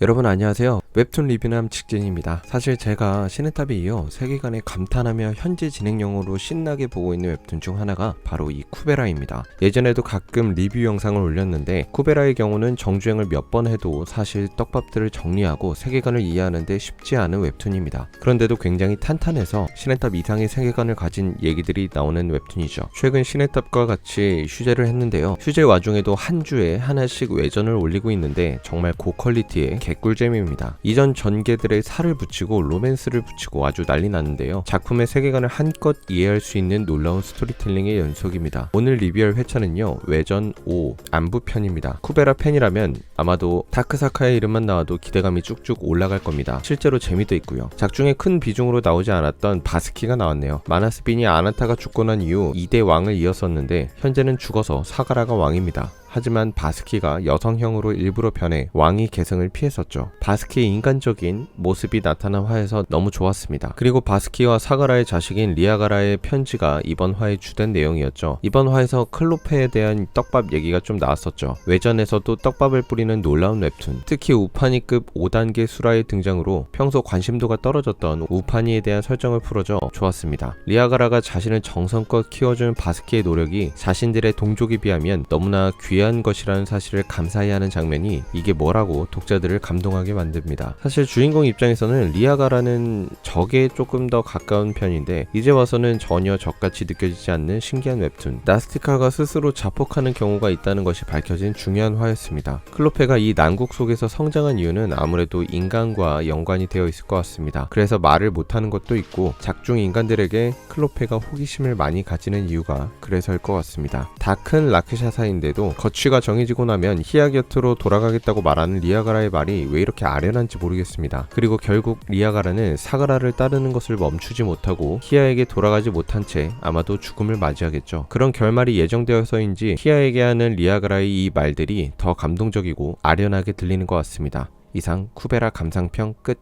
여러분 안녕하세요. 웹툰 리뷰남 직진입니다. 사실 제가 시네탑에 이어 세계관에 감탄하며 현재 진행형으로 신나게 보고 있는 웹툰 중 하나가 바로 이 쿠베라입니다. 예전에도 가끔 리뷰 영상을 올렸는데 쿠베라의 경우는 정주행을 몇 번 해도 사실 떡밥들을 정리하고 세계관을 이해하는데 쉽지 않은 웹툰입니다. 그런데도 굉장히 탄탄해서 시네탑 이상의 세계관을 가진 얘기들이 나오는 웹툰이죠. 최근 시네탑과 같이 휴재를 했는데요. 휴재 와중에도 한 주에 하나씩 외전을 올리고 있는데 정말 고퀄리티의 개꿀잼입니다. 이전 전개들의 살을 붙이고 로맨스를 붙이고 아주 난리 났는데요. 작품의 세계관을 한껏 이해할 수 있는 놀라운 스토리텔링의 연속입니다. 오늘 리뷰할 회차는요. 외전 5 안부 편입니다. 쿠베라 팬이라면 아마도 다크사카의 이름만 나와도 기대감이 쭉쭉 올라갈 겁니다. 실제로 재미도 있고요. 작중에 큰 비중으로 나오지 않았던 바스키가 나왔네요. 마나스빈이 아나타가 죽고 난 이후 2대 왕을 이었었는데 현재는 죽어서 사가라가 왕입니다. 하지만 바스키가 여성형으로 일부러 변해 왕위 계승을 피했었죠. 바스키의 인간적인 모습이 나타난 화에서 너무 좋았습니다. 그리고 바스키와 사가라의 자식인 리아가라의 편지가 이번 화의 주된 내용이었죠. 이번 화에서 클로페에 대한 떡밥 얘기가 좀 나왔었죠. 외전에서도 떡밥을 뿌리는 놀라운 웹툰. 특히 우파니급 5단계 수라의 등장으로 평소 관심도가 떨어졌던 우파니에 대한 설정을 풀어줘 좋았습니다. 리아가라가 자신을 정성껏 키워준 바스키의 노력이 자신들의 동족에 비하면 너무나 귀한 것이라는 사실을 감사히 하는 장면이 이게 뭐라고 독자들을 감동하게 만듭니다. 사실 주인공 입장에서는 리아가라는 적에 조금 더 가까운 편인데 이제 와서는 전혀 적같이 느껴지지 않는 신기한 웹툰. 나스티카가 스스로 자폭하는 경우가 있다는 것이 밝혀진 중요한 화였습니다. 클로페가 이 난국 속에서 성장한 이유는 아무래도 인간과 연관이 되어 있을 것 같습니다. 그래서 말을 못하는 것도 있고 작중 인간들에게 클로페가 호기심을 많이 가지는 이유가 그래서일 것 같습니다. 다 큰 라크샤사인데도 거취가 정해지고 나면 히야 곁으로 돌아가겠다고 말하는 리아가라의 말이 왜 이렇게 아련한지 모르겠습니다. 그리고 결국 리아가라는 사가라를 따르는 것을 멈추지 못하고 히야에게 돌아가지 못한 채 아마도 죽음을 맞이하겠죠. 그런 결말이 예정되어서인지 히야에게 하는 리아가라의 이 말들이 더 감동적이고 아련하게 들리는 것 같습니다. 이상 쿠베라 감상평 끝.